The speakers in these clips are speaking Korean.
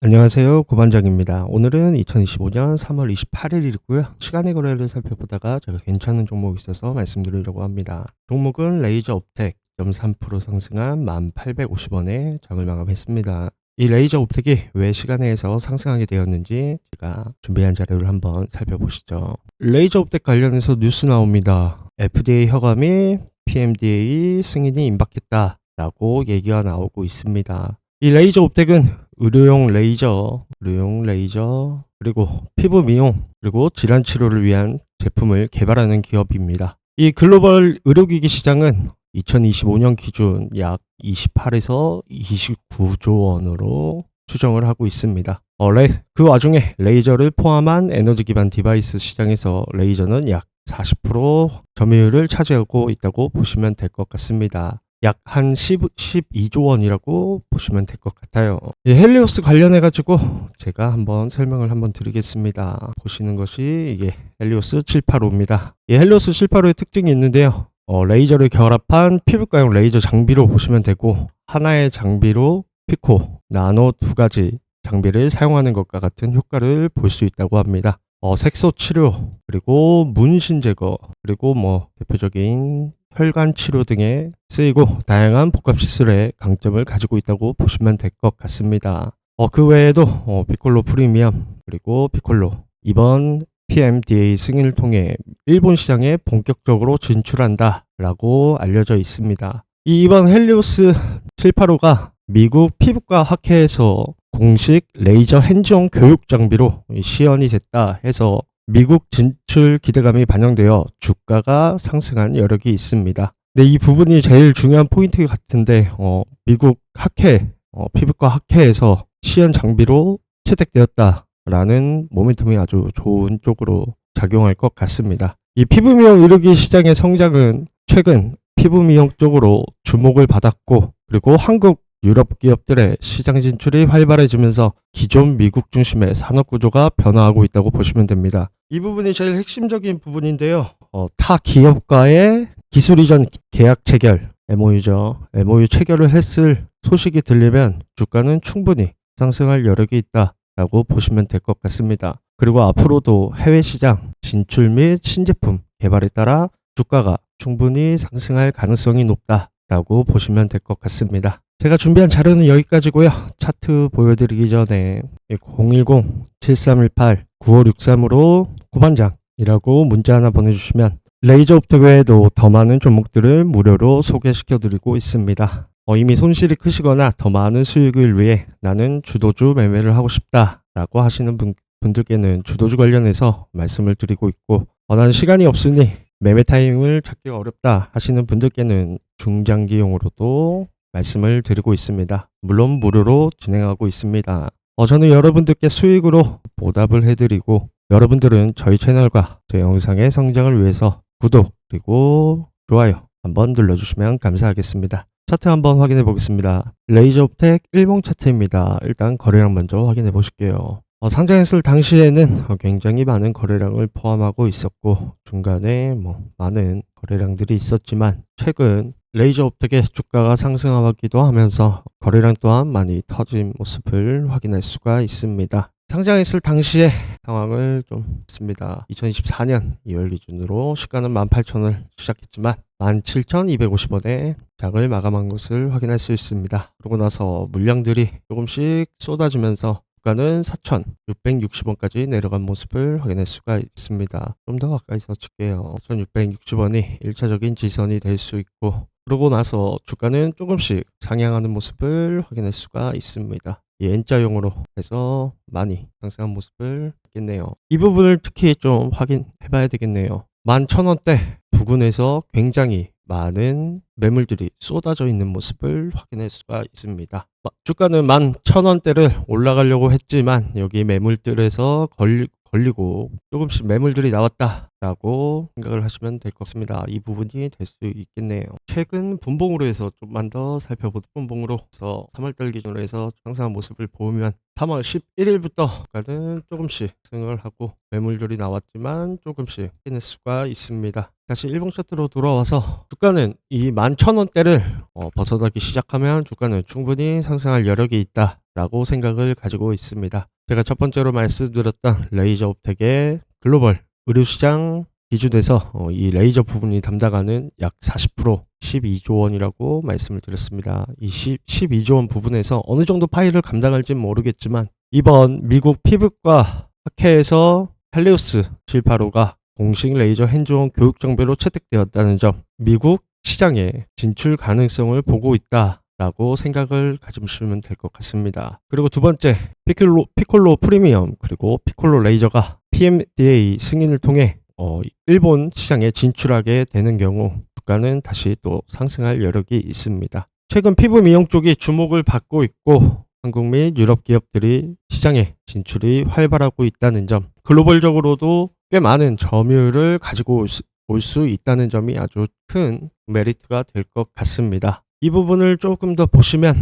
안녕하세요. 고반장입니다. 오늘은 2025년 3월 28일이고요. 시간의 거래를 살펴보다가 제가 괜찮은 종목이 있어서 말씀드리려고 합니다. 종목은 레이저 옵텍 0.3% 상승한 1,850원에 장을 마감했습니다. 이 레이저 옵텍이 왜 시간에서 상승하게 되었는지 제가 준비한 자료를 한번 살펴보시죠. 레이저 옵텍 관련해서 뉴스 나옵니다. FDA 허가및 PMDA 승인이 임박했다라고 얘기가 나오고 있습니다. 이 레이저 옵텍은 의료용 레이저, 의료용 레이저, 그리고 피부 미용, 그리고 질환 치료를 위한 제품을 개발하는 기업입니다. 이 글로벌 의료기기 시장은 2025년 기준 약 28에서 29조 원으로 추정을 하고 있습니다. 어, 레, 그 와중에 레이저를 포함한 에너지 기반 디바이스 시장에서 레이저는 약 40% 점유율을 차지하고 있다고 보시면 될 것 같습니다. 약 한 12조 원이라고 보시면 될 것 같아요. 이 헬리오스 관련해 가지고 제가 한번 설명을 한번 드리겠습니다. 보시는 것이 이게 헬리오스 785입니다. 이 헬리오스 785의 특징이 있는데요. 어, 레이저를 결합한 피부과용 레이저 장비로 보시면 되고 하나의 장비로 피코, 나노 두 가지 장비를 사용하는 것과 같은 효과를 볼 수 있다고 합니다. 어, 색소 치료, 그리고 문신 제거, 그리고 뭐 대표적인 혈관 치료 등에 쓰이고 다양한 복합 시술에 강점을 가지고 있다고 보시면 될 것 같습니다. 어, 그 외에도 어, 피콜로 프리미엄 그리고 피콜로 이번 PMDA 승인을 통해 일본 시장에 본격적으로 진출한다라고 알려져 있습니다. 이 이번 헬리오스 785가 미국 피부과 학회에서 공식 레이저 핸즈온 교육 장비로 시연이 됐다 해서 미국 진출 기대감이 반영되어 주가가 상승한 여력이 있습니다. 근데 이 부분이 제일 중요한 포인트 같은데 어, 미국 학회 어, 피부과 학회에서 시연 장비로 채택되었다라는 모멘텀이 아주 좋은 쪽으로 작용할 것 같습니다. 이 피부 미용 의료기 시장의 성장은 최근 피부 미용 쪽으로 주목을 받았고 그리고 한국 유럽 기업들의 시장 진출이 활발해지면서 기존 미국 중심의 산업 구조가 변화하고 있다고 보시면 됩니다. 이 부분이 제일 핵심적인 부분인데요. 어, 타 기업과의 기술 이전 계약 체결, MOU죠. MOU 체결을 했을 소식이 들리면 주가는 충분히 상승할 여력이 있다라고 보시면 될 것 같습니다. 그리고 앞으로도 해외 시장 진출 및 신제품 개발에 따라 주가가 충분히 상승할 가능성이 높다라고 보시면 될 것 같습니다. 제가 준비한 자료는 여기까지고요. 차트 보여드리기 전에 010-7318-9563으로 고반장이라고 문자 하나 보내주시면 레이저 옵틱 외에도 더 많은 종목들을 무료로 소개시켜드리고 있습니다. 어, 이미 손실이 크시거나 더 많은 수익을 위해 나는 주도주 매매를 하고 싶다 라고 하시는 분, 분들께는 주도주 관련해서 말씀을 드리고 있고 어, 나는 시간이 없으니 매매 타임을 찾기가 어렵다 하시는 분들께는 중장기용으로도 말씀을 드리고 있습니다. 물론 무료로 진행하고 있습니다. 어, 저는 여러분들께 수익으로 보답을 해드리고 여러분들은 저희 채널과 제 영상의 성장을 위해서 구독 그리고 좋아요 한번 눌러주시면 감사하겠습니다. 차트 한번 확인해 보겠습니다. 레이저 옵텍 일봉 차트입니다. 일단 거래량 먼저 확인해 보실게요. 어, 상장했을 당시에는 어, 굉장히 많은 거래량을 포함하고 있었고 중간에 뭐 많은 거래량들이 있었지만 최근 레이저 옵텍의 주가가 상승하기도 하면서 거래량 또한 많이 터진 모습을 확인할 수가 있습니다. 상장했을 당시의 상황을 좀 했습니다. 2024년 2월 기준으로 시가는 18,000원을 시작했지만 17,250원에 장을 마감한 것을 확인할 수 있습니다. 그러고 나서 물량들이 조금씩 쏟아지면서 주가는 4,660원까지 내려간 모습을 확인할 수가 있습니다. 좀 더 가까이서 칠게요. 4,660원이 1차적인 지선이 될 수 있고 그러고 나서 주가는 조금씩 상향하는 모습을 확인할 수가 있습니다. 이 N자용으로 해서 많이 상승한 모습을 봤겠네요. 이 부분을 특히 좀 확인해 봐야 되겠네요. 11,000원대 부근에서 굉장히 많은 매물들이 쏟아져 있는 모습을 확인할 수가 있습니다. 주가는 11,000원대를 올라가려고 했지만 여기 매물들에서 걸, 걸리고 조금씩 매물들이 나왔다라고 생각을 하시면 될 것 같습니다. 이 부분이 될 수 있겠네요. 최근 분봉으로 해서 좀만 더 살펴보도 분봉으로 해서 3월달 기준으로 해서 상승한 모습을 보면 3월 11일부터까지는 조금씩 승을 하고 매물들이 나왔지만 조금씩 깨낼 수가 있습니다. 다시 일봉 차트로 돌아와서 주가는 이 11,000원대를 어, 벗어나기 시작하면 주가는 충분히 상승할 여력이 있다 라고 생각을 가지고 있습니다. 제가 첫 번째로 말씀드렸던 레이저 옵텍의 글로벌 의료시장 기준에서 어, 이 레이저 부분이 담당하는 약 40% 12조 원이라고 말씀을 드렸습니다. 이 10, 12조 원 부분에서 어느 정도 파일을 감당할지는 모르겠지만 이번 미국 피부과 학회에서 헬리우스 785가 공식 레이저 핸즈온 교육 정보로 채택되었다는 점, 미국 시장에 진출 가능성을 보고 있다 라고 생각을 가지시면 될 것 같습니다. 그리고 두 번째, 피콜로, 피콜로 프리미엄 그리고 피콜로 레이저가 PMDA 승인을 통해 어, 일본 시장에 진출하게 되는 경우 주가는 다시 또 상승할 여력이 있습니다. 최근 피부 미용 쪽이 주목을 받고 있고 한국 및 유럽 기업들이 시장에 진출이 활발하고 있다는 점, 글로벌적으로도 꽤 많은 점유율을 가지고 올 수 있다는 점이 아주 큰 메리트가 될 것 같습니다. 이 부분을 조금 더 보시면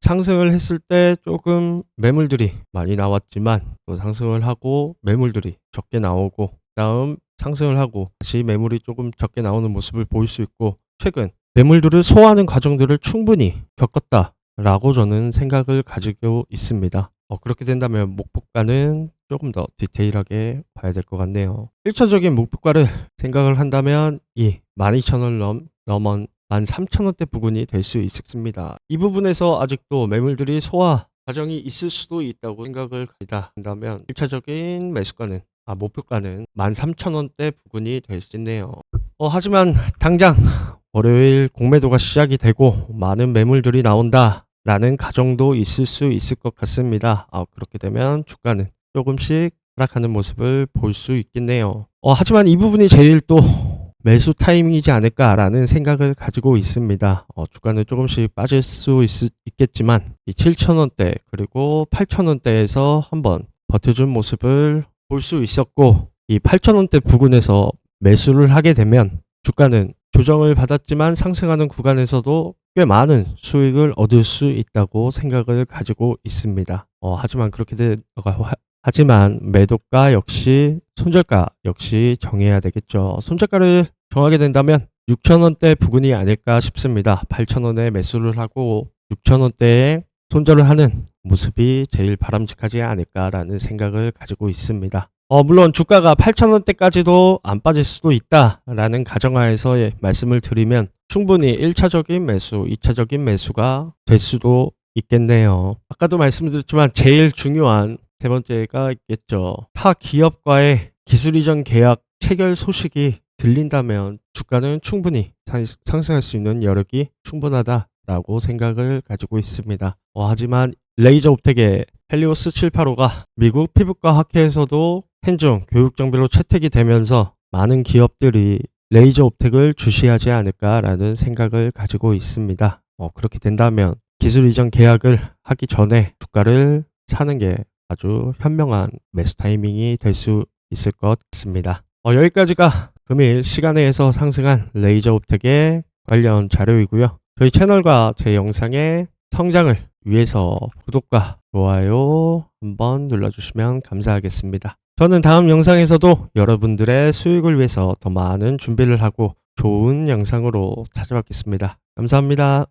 상승을 했을 때 조금 매물들이 많이 나왔지만 또 상승을 하고 매물들이 적게 나오고 다음 상승을 하고 다시 매물이 조금 적게 나오는 모습을 보일 수 있고 최근 매물들을 소화하는 과정들을 충분히 겪었다라고 저는 생각을 가지고 있습니다. 어, 그렇게 된다면 목표가는 조금 더 디테일하게 봐야 될 것 같네요. 1차적인 목표가를 생각을 한다면 이 12,000원 넘, 넘은 13,000원대 부근이 될 수 있습니다. 이 부분에서 아직도 매물들이 소화 과정이 있을 수도 있다고 생각을 한다면 1차적인 매수가는 아, 목표가는 13,000원대 부근이 될 수 있네요. 어, 하지만 당장 월요일 공매도가 시작이 되고 많은 매물들이 나온다. 라는 가정도 있을 수 있을 것 같습니다. 아, 그렇게 되면 주가는 조금씩 하락하는 모습을 볼 수 있겠네요. 어, 하지만 이 부분이 제일 또 매수 타이밍이지 않을까라는 생각을 가지고 있습니다. 어, 주가는 조금씩 빠질 수 있, 있겠지만 이 7,000원대 그리고 8,000원대에서 한번 버텨준 모습을 볼 수 있었고 이 8,000원대 부근에서 매수를 하게 되면 주가는 조정을 받았지만 상승하는 구간에서도 꽤 많은 수익을 얻을 수 있다고 생각을 가지고 있습니다. 어, 하지만 그렇게 되, 하지만 매도가 역시 손절가 역시 정해야 되겠죠. 손절가를 정하게 된다면 6,000원대 부근이 아닐까 싶습니다. 8,000원에 매수를 하고 6,000원대에 손절을 하는 모습이 제일 바람직하지 않을까라는 생각을 가지고 있습니다. 어, 물론 주가가 8,000원대까지도 안 빠질 수도 있다라는 가정하에서 말씀을 드리면 충분히 1차적인 매수, 2차적인 매수가 될 수도 있겠네요. 아까도 말씀드렸지만 제일 중요한 세 번째가 있겠죠. 타 기업과의 기술 이전 계약 체결 소식이 들린다면 주가는 충분히 상승할 수 있는 여력이 충분하다라고 생각을 가지고 있습니다. 어, 하지만 레이저 옵텍의 헬리오스 785가 미국 피부과 학회에서도 핸즈온 교육 정비로 채택이 되면서 많은 기업들이 레이저 옵텍을 주시하지 않을까라는 생각을 가지고 있습니다. 어, 그렇게 된다면 기술 이전 계약을 하기 전에 주가를 사는 게 아주 현명한 매수 타이밍이 될 수 있을 것 같습니다. 어, 여기까지가 금일 시간에서 상승한 레이저 옵텍의 관련 자료이고요. 저희 채널과 제 영상의 성장을 위해서 구독과 좋아요 한번 눌러주시면 감사하겠습니다. 저는 다음 영상에서도 여러분들의 수익을 위해서 더 많은 준비를 하고 좋은 영상으로 찾아뵙겠습니다. 감사합니다.